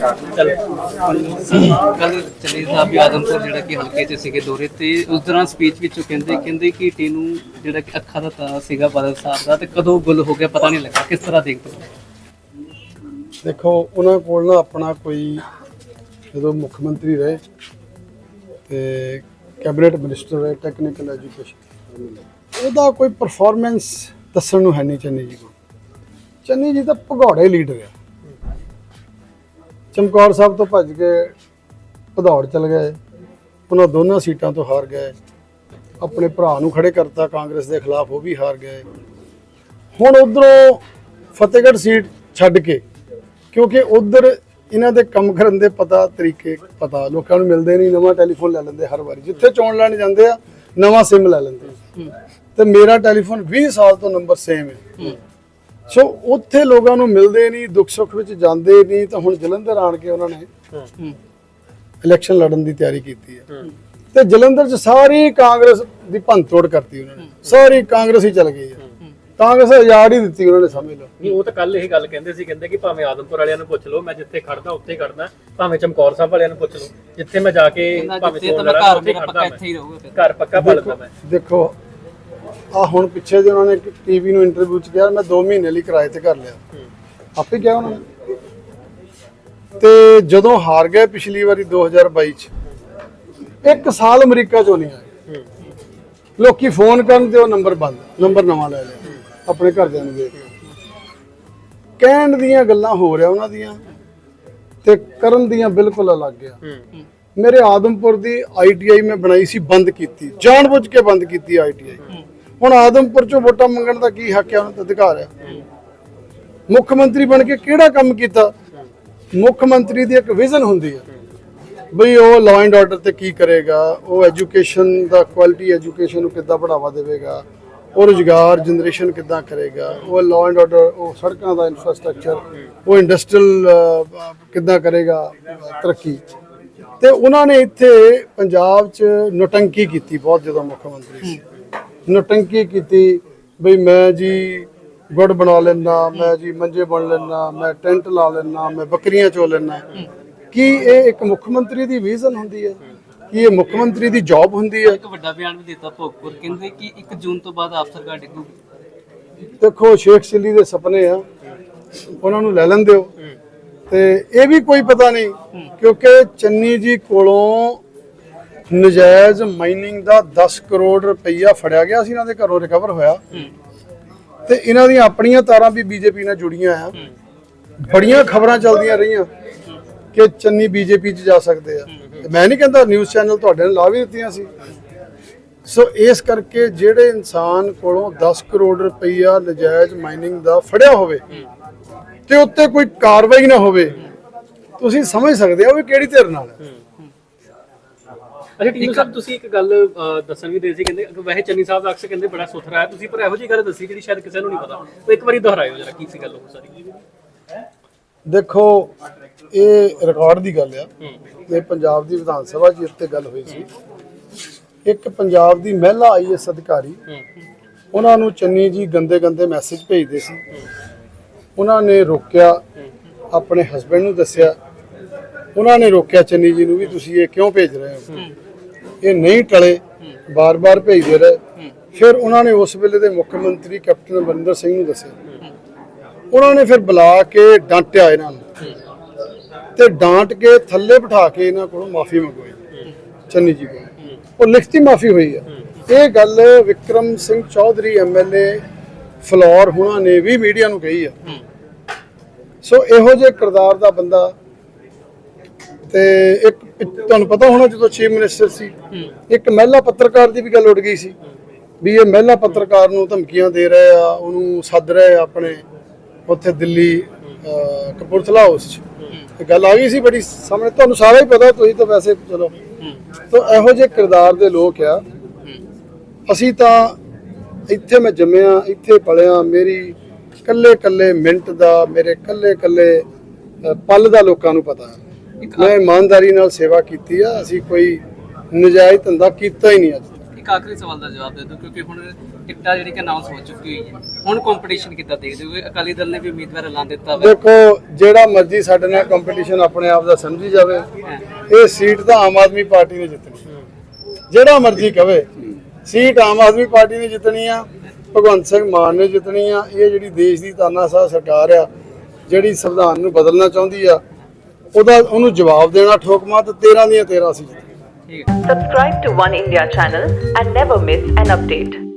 ਕੱਲ ਚਲੀ ਸਾਹਿਬ ਵੀ ਆਦਮਪੁਰ ਜਿਹੜਾ ਕਿ ਹਲਕੇ 'ਚ ਸੀਗੇ ਦੌਰੇ ਤੇ ਉਸ ਦੌਰਾਨ ਸਪੀਚ ਵਿੱਚ ਉਹ ਕਹਿੰਦੇ ਕਹਿੰਦੇ ਕਿ ਟੀਨੂ ਜਿਹੜਾ ਕਿ ਅੱਖਾਂ ਦਾ ਤਾਰਾ ਸੀਗਾ ਬਾਦਲ ਸਾਹਿਬ ਦਾ ਤੇ ਕਦੋਂ ਗੁੱਲ ਹੋ ਗਿਆ ਪਤਾ ਨਹੀਂ ਲੱਗਾ ਕਿਸ ਤਰ੍ਹਾਂ ਦੇਖਦੇ ਹੋ? ਦੇਖੋ ਉਹਨਾਂ ਕੋਲ ਨਾ ਆਪਣਾ ਕੋਈ ਜਦੋਂ ਮੁੱਖ ਮੰਤਰੀ ਰਹੇ ਤੇ ਕੈਬਨਿਟ ਮਿਨਿਸਟਰ ਰਹੇ ਟੈਕਨੀਕਲ ਐਜੂਕੇਸ਼ਨ ਉਹਦਾ ਕੋਈ ਪਰਫਾਰਮੈਂਸ ਦੱਸਣ ਨੂੰ ਹੈ ਨਹੀਂ ਚੰਨੀ ਜੀ ਕੋਲ। ਚੰਨੀ ਜੀ ਤਾਂ ਭਗੌੜੇ ਲੀਡਰ ਆ। ਚਮਕੌਰ ਸਾਹਿਬ ਤੋਂ ਭੱਜ ਕੇ ਭਦੌੜ ਚਲ ਗਏ। ਉਹਨਾਂ ਦੋਨਾਂ ਸੀਟਾਂ ਤੋਂ ਹਾਰ ਗਏ। ਆਪਣੇ ਭਰਾ ਨੂੰ ਖੜੇ ਕਰਤਾ ਕਾਂਗਰਸ ਦੇ ਖਿਲਾਫ ਉਹ ਵੀ ਹਾਰ ਗਏ। ਹੁਣ ਉਧਰੋਂ ਫਤਿਹਗੜ੍ਹ ਸੀਟ ਛੱਡ ਕੇ ਕਿਉਂਕਿ ਉਧਰ ਇਹਨਾਂ ਦੇ ਕੰਮ ਕਰਨ ਦੇ ਪਤਾ ਤਰੀਕੇ ਪਤਾ ਲੋਕਾਂ ਨੂੰ ਮਿਲਦੇ ਨਹੀਂ ਨਵਾਂ ਟੈਲੀਫੋਨ ਲੈ ਲੈਂਦੇ ਹਰ ਵਾਰੀ। ਜਿੱਥੇ ਚੋਣ ਲੈਣ ਜਾਂਦੇ ਆ ਨਵਾਂ ਸਿਮ ਲੈ ਲੈਂਦੇ। ਤੇ ਮੇਰਾ ਟੈਲੀਫੋਨ 20 ਸਾਲ ਤੋਂ ਨੰਬਰ ਸੇਮ ਹੈ। ਸੋ ਉੱਥੇ ਲੋਕਾਂ ਨੂੰ ਮਿਲਦੇ ਨਹੀਂ ਦੁੱਖ ਸੁੱਖ ਵਿੱਚ ਜਾਂਦੇ ਨਹੀਂ ਤਾਂ ਹੁਣ ਜਲੰਧਰ ਆਣ ਕੇ ਉਹਨਾਂ ਨੇ ਇਲੈਕਸ਼ਨ ਲੜਨ ਦੀ ਤਿਆਰੀ ਕੀਤੀ ਹੈ। ਤੇ ਜਲੰਧਰ 'ਚ ਸਾਰੀ ਕਾਂਗਰਸ ਦੀ ਭੰਨਤੋੜ ਕਰਤੀ ਉਹਨਾਂ ਨੇ। ਸਾਰੀ ਕਾਂਗਰਸ ਹੀ ਚਲ ਗਈ ਹੈ। ਕਾਂਗਰਸ ਆਜ਼ਾਦ ਹੀ ਦਿੱਤੀ ਉਹਨਾਂ ਨੇ ਸਮਝ ਲਓ। ਨਹੀਂ ਉਹ ਤਾਂ ਕੱਲ ਇਹ ਗੱਲ ਕਹਿੰਦੇ ਸੀ ਕਹਿੰਦੇ ਕਿ ਭਾਵੇਂ ਆਦਮਪੁਰ ਵਾਲਿਆਂ ਨੂੰ ਪੁੱਛ ਲਓ ਮੈਂ ਜਿੱਥੇ ਖੜਦਾ ਉੱਥੇ ਹੀ ਖੜਦਾ ਭਾਵੇਂ ਚਮਕੌਰ ਸਾਹਿਬ ਵਾਲਿਆਂ ਨੂੰ ਪੁੱਛ ਲਓ ਜਿੱਥੇ ਮੈਂ ਜਾ ਕੇ ਭਾਵੇਂ ਚੋਣ ਲੜਾਂ ਘਰ ਉੱਥੇ ਖੜਦਾ ਪੱਕਾ ਮੈਂ ਇੱਥੇ ਹੀ ਰਹੂਗਾ ਫਿਰ। ਘਰ ਪੱਕਾ ਪਲਦਾ ਮੈਂ। ਦੇਖੋ ਆ ਹੁਣ ਪਿੱਛੇ ਜੇ ਉਹਨਾਂ ਨੇ ਟੀਵੀ ਨੂੰ ਇੰਟਰਵਿਊ ਚ ਕਿਹਾ ਮੈਂ 2 ਮਹੀਨੇ ਲਈ ਕਿਰਾਏ ਤੇ ਕਰ ਲਿਆ। ਆਪੇ ਕਿਹਾ ਉਹਨਾਂ ਨੇ। ਤੇ ਜਦੋਂ ਹਾਰ ਗਏ ਪਿਛਲੀ ਵਾਰੀ 2022 ਚ ਇੱਕ ਸਾਲ ਅਮਰੀਕਾ ਚੋਂ ਨਹੀਂ ਆਏ। ਲੋਕੀ ਫੋਨ ਕਰਨ ਤੇ ਉਹ ਨੰਬਰ ਬੰਦ ਨੰਬਰ ਨਵਾਂ ਲੈ ਲਿਆ ਆਪਣੇ ਘਰਦਿਆਂ ਨੂੰ ਦੇ ਕਹਿਣ ਦੀਆਂ ਗੱਲਾਂ ਹੋ ਰਿਹਾ ਉਹਨਾਂ ਦੀਆਂ ਤੇ ਕਰਨ ਦੀਆਂ ਬਿਲਕੁਲ ਅਲੱਗ ਆ। ਮੇਰੇ ਆਦਮਪੁਰ ਦੀ ਆਈਟੀਆਈ ਮੈਂ ਬਣਾਈ ਸੀ ਬੰਦ ਕੀਤੀ। ਜਾਣਬੁੱਝ ਕੇ ਬੰਦ ਕੀਤੀ ਆਈਟੀਆਈ ਹੁਣ ਆਦਮਪੁਰ ਚੋਂ ਵੋਟਾਂ ਮੰਗਣ ਦਾ ਕੀ ਹੱਕ ਹੈ? ਉਹਨਾਂ ਦਾ ਅਧਿਕਾਰ ਹੈ। ਮੁੱਖ ਮੰਤਰੀ ਬਣ ਕੇ ਕਿਹੜਾ ਕੰਮ ਕੀਤਾ? ਮੁੱਖ ਮੰਤਰੀ ਦੀ ਇੱਕ ਵਿਜ਼ਨ ਹੁੰਦੀ ਹੈ। ਬਈ ਉਹ ਲਾਅ ਐਂਡ ਆਰਡਰ ਤੇ ਕੀ ਕਰੇਗਾ? ਉਹ ਐਜੂਕੇਸ਼ਨ ਦਾ ਕੁਆਲਿਟੀ ਐਜੂਕੇਸ਼ਨ ਨੂੰ ਕਿੱਦਾਂ ਬੜਾਵਾ ਦੇਵੇਗਾ? ਉਹ ਰੁਜ਼ਗਾਰ ਜਨਰੇਸ਼ਨ ਕਿੱਦਾਂ ਕਰੇਗਾ? ਉਹ ਲਾਅ ਐਂਡ ਆਰਡਰ ਉਹ ਸੜਕਾਂ ਦਾ ਇਨਫਰਾਸਟ੍ਰਕਚਰ ਉਹ ਇੰਡਸਟਰੀਅਲ ਕਿੱਦਾਂ ਕਰੇਗਾ? ਤਰੱਕੀ। ਤੇ ਉਹਨਾਂ ਨੇ ਇੱਥੇ ਪੰਜਾਬ 'ਚ ਨੋਟੰਕੀ ਕੀਤੀ ਬਹੁਤ ਜਦੋਂ ਮੁੱਖ ਮੰਤਰੀ ਸੀ। ਨੋਟੰਕੀ ਕੀਤੀ ਬਈ ਮੈਂ ਜੀ ਗੁੜ ਬਣਾ ਲੈਣਾ ਮੈਂ ਜੀ ਮੰਜੇ ਬਣ ਲੈਣਾ ਮੈਂ ਟੈਂਟ ਲਾ ਲੈਣਾ ਮੈਂ ਬੱਕਰੀਆਂ ਚੋ ਲੈਣਾ ਕੀ ਇਹ ਇੱਕ ਮੁੱਖ ਮੰਤਰੀ ਦੀ ਵਿਜ਼ਨ ਹੁੰਦੀ ਹੈ? ਕੀ ਇਹ ਮੁੱਖ ਮੰਤਰੀ ਦੀ ਜੌਬ ਹੁੰਦੀ ਹੈ? ਇੱਕ ਵੱਡਾ ਬਿਆਨ ਵੀ ਦਿੱਤਾ ਭੋਗਪੁਰ ਕਹਿੰਦੇ ਕਿ 1 ਜੂਨ ਤੋਂ ਬਾਅਦ ਆਪ ਸਰਕਾਰ ਡਿੱਗੂਗੀ। ਦੇਖੋ ਸ਼ੇਖ ਚਿੱਲੀ ਦੇ ਸੁਪਨੇ ਆ ਉਹਨਾਂ ਨੂੰ ਲੈ ਲੈਂਦੇ ਹੋ। ਤੇ ਇਹ ਵੀ ਕੋਈ ਪਤਾ ਨਹੀਂ ਕਿਉਂਕਿ ਚੰਨੀ ਜੀ ਕੋਲੋਂ ਨਜਾਇਜ਼ ਮਾਈਨਿੰਗ ਦਾ 10 ਕਰੋੜ ਰੁਪਈਆ ਫੜਿਆ ਗਿਆ ਸੀ ਇਹਨਾਂ ਦੇ ਘਰੋਂ ਰਿਕਵਰ ਹੋਇਆ। ਤੇ ਇਹਨਾਂ ਦੀਆਂ ਆਪਣੀਆਂ ਤਾਰਾਂ ਵੀ ਬੀਜੇਪੀ ਨਾਲ ਜੁੜੀਆਂ ਆ। ਬੜੀਆਂ ਖਬਰਾਂ ਚੱਲਦੀਆਂ ਰਹੀਆਂ ਕਿ ਚੰਨੀ ਬੀਜੇਪੀ 'ਚ ਜਾ ਸਕਦੇ ਆ। ਮੈਂ ਨਹੀਂ ਕਹਿੰਦਾ ਨਿਊਜ਼ ਚੈਨਲ ਤੁਹਾਡੇ ਨੇ ਲਾ ਵੀ ਦਿੱਤੀਆਂ ਸੀ। ਸੋ ਇਸ ਕਰਕੇ ਜਿਹੜੇ ਇਨਸਾਨ ਕੋਲੋਂ 10 ਕਰੋੜ ਰੁਪਈਆ ਨਜਾਇਜ਼ ਮਾਈਨਿੰਗ ਦਾ ਫੜਿਆ ਹੋਵੇ ਤੇ ਉੱਤੇ ਕੋਈ ਕਾਰਵਾਈ ਨਾ ਹੋਵੇ ਤੁਸੀਂ ਸਮਝ ਸਕਦੇ ਹੋ ਵੀ ਕਿਹੜੀ ਧਿਰ ਨਾਲ। ਹੈ। ਅੱਛਾ ਟੀਨੂ ਸਾਹਿਬ ਤੁਸੀਂ ਇੱਕ ਗੱਲ ਅਹ, ਦੱਸਣ ਵੀ ਦੇ ਸੀ ਕਹਿੰਦੇ ਵੈਸੇ ਚੰਨੀ ਸਾਹਿਬ ਦਾ ਅਕਸਰ ਕਹਿੰਦੇ ਬੜਾ ਸੁਥਰਾ ਹੈ ਤੁਸੀਂ ਪਰ ਇਹੋ ਜਿਹੀ ਗੱਲ ਦੱਸੀ ਜਿਹੜੀ ਸ਼ਾਇਦ ਕਿਸੇ ਨੂੰ ਨਹੀਂ ਪਤਾ। ਉਹ ਇੱਕ ਵਾਰੀ ਦੁਹਰਾਇਓ ਜਰਾ ਕੀ ਸੀ ਗੱਲ ਉਹ ਸਾਰੀ। ਦੇਖੋ ਇਹ ਰਿਕਾਰਡ ਦੀ ਗੱਲ ਆ। ਇਹ ਪੰਜਾਬ ਦੀ ਵਿਧਾਨ ਸਭਾ 'ਚ ਇੱਥੇ ਗੱਲ ਹੋਈ ਸੀ। ਇੱਕ ਪੰਜਾਬ ਦੀ ਮਹਿਲਾ ਆਈਐਸ ਅਧਿਕਾਰੀ ਉਹਨਾਂ ਨੂੰ ਚੰਨੀ ਜੀ ਗੰਦੇ ਗੰਦੇ ਮੈਸੇਜ ਭੇਜਦੇ ਸੀ। ਉਹਨਾਂ ਨੇ ਰੋਕਿਆ ਆਪਣੇ ਹਸਬੰਡ ਨੂੰ ਦੱਸਿਆ। ਉਹਨਾਂ ਨੇ ਰੋਕਿਆ ਚੰਨੀ ਜੀ ਨੂੰ ਵੀ ਤੁਸੀਂ ਇਹ ਕਿਉਂ ਭੇਜ ਰਹੇ ਹੋ। ਇਹ ਨਹੀਂ ਟਲੇ ਬਾਰ-ਬਾਰ ਭੇਜਦੇ ਰਹੇ। ਫਿਰ ਉਹਨਾਂ ਨੇ ਉਸ ਵੇਲੇ ਦੇ ਮੁੱਖ ਮੰਤਰੀ ਕੈਪਟਨ ਅਮਰਿੰਦਰ ਸਿੰਘ ਨੂੰ ਦੱਸਿਆ। ਉਹਨਾਂ ਨੇ ਫਿਰ ਬੁਲਾ ਕੇ ਡਾਂਟਿਆ ਇਹਨਾਂ ਨੂੰ। ਤੇ ਡਾਂਟ ਕੇ ਥੱਲੇ ਬਿਠਾ ਕੇ ਇਹਨਾਂ ਕੋਲੋਂ ਮਾਫੀ ਮੰਗਵਾਈ। ਚੰਨੀ ਜੀ ਕੋਲ। ਉਹ ਲਿਖਤੀ ਮਾਫੀ ਹੋਈ ਹੈ। ਇਹ ਗੱਲ ਵਿਕਰਮ ਸਿੰਘ ਚੌਧਰੀ ਐਮਐਲਏ ਫਲੋਰ ਹੁਣਾਂ ਨੇ ਵੀ ਮੀਡੀਆ ਨੂੰ ਕਹੀ ਆ। ਸੋ ਇਹੋ ਜਿਹੇ ਕਿਰਦਾਰ ਦਾ ਬੰਦਾ ਤੇ ਇੱਕ ਤੁਹਾਨੂੰ ਪਤਾ ਹੋਣਾ ਜਦੋਂ ਚੀਫ ਮਿਨਿਸਟਰ ਸੀ ਇੱਕ ਮਹਿਲਾ ਪੱਤਰਕਾਰ ਦੀ ਵੀ ਗੱਲ ਉੱਡ ਗਈ ਸੀ ਵੀ ਇਹ ਮਹਿਲਾ ਪੱਤਰਕਾਰ ਨੂੰ ਧਮਕੀਆਂ ਦੇ ਰਹੇ ਆ ਉਹਨੂੰ ਸੱਦ ਰਹੇ ਆ ਆਪਣੇ ਉੱਥੇ ਦਿੱਲੀ ਕਪੂਰਥਲਾ ਹਾਊਸ 'ਚ। ਇਹ ਗੱਲ ਆ ਗਈ ਸੀ ਬੜੀ ਸਾਹਮਣੇ ਤੁਹਾਨੂੰ ਸਾਰਾ ਹੀ ਪਤਾ ਤੁਸੀਂ ਤਾਂ ਵੈਸੇ ਚਲੋ। ਤਾਂ ਇਹੋ ਜਿਹੇ ਕਿਰਦਾਰ ਦੇ ਲੋਕ ਆ। ਅਸੀਂ ਤਾਂ ਇੱਥੇ ਮੈਂ ਜੰਮਿਆ ਇੱਥੇ ਪਲਿਆ ਮੇਰੀ ਕੱਲੇ ਕੱਲੇ ਮਿੰਟ ਦਾ ਮੇਰੇ ਕੱਲੇ ਕੱਲੇ ਪਲ ਦਾ ਲੋਕਾਂ ਨੂੰ ਪਤਾ। ਹੈ ਮੈਂ ਇਮਾਨਦਾਰੀ ਨਾਲ ਸੇਵਾ ਕੀਤੀ ਆ ਅਸੀਂ ਕੋਈ ਨਜਾਇਜ਼ ਧੰਦਾ ਕੀਤਾ ਹੀ ਨਹੀਂ ਅੱਜ ਤੱਕ। ਇੱਕ ਆਖਰੀ ਸਵਾਲ ਦਾ ਜਵਾਬ ਦੇ ਦਿਓ ਕਿਉਂਕਿ ਹੁਣ ਟਿਕਟਾਂ ਜਿਹੜੀ ਕਿ ਅਨਾਉਂਸ ਹੋ ਚੁੱਕੀ ਹੋਈ ਹੈ ਹੁਣ ਕੰਪੀਟੀਸ਼ਨ ਕਿੱਦਾਂ ਦੇਖਦੇ ਹੋ? ਅਕਾਲੀ ਦਲ ਨੇ ਵੀ ਉਮੀਦਵਾਰ ਐਲਾਨ ਦਿੱਤਾ ਵਾ। ਦੇਖੋ ਜਿਹੜਾ ਮਰਜ਼ੀ ਸਾਡੇ ਨਾਲ ਕੰਪੀਟੀਸ਼ਨ ਆਪਣੇ ਆਪ ਦਾ ਸਮਝੀ ਜਾਵੇ ਇਹ ਸੀਟ ਤਾਂ ਆਮ ਆਦਮੀ ਪਾਰਟੀ ਨੇ ਜਿੱਤਣੀ। ਜਿਹੜਾ ਮਰਜ਼ੀ ਕਵੇ ਸੀਟ ਆਮ ਆਦਮੀ ਪਾਰਟੀ ਨੇ ਜਿੱਤਣੀ ਆ ਭਗਵੰਤ ਸਿੰਘ ਮਾਨ ਨੇ ਜਿੱਤਣੀ ਆ ਇਹ ਜਿਹੜੀ ਦੇਸ਼ ਦੀ ਤਾਨਾਸ਼ਾਹ ਸਰਕਾਰ ਆ ਜਿਹੜੀ ਸੰਵਿਧਾਨ ਨੂੰ ਬਦਲਣਾ ਚਾਹੁੰਦੀ ਆ ਉਹਦਾ ਉਹਨੂੰ ਜਵਾਬ ਦੇਣਾ ਠੋਕਮਾ ਤੇ 13 ਦੀਆਂ 13 ਸੀ subscribe to one India channel and never miss an update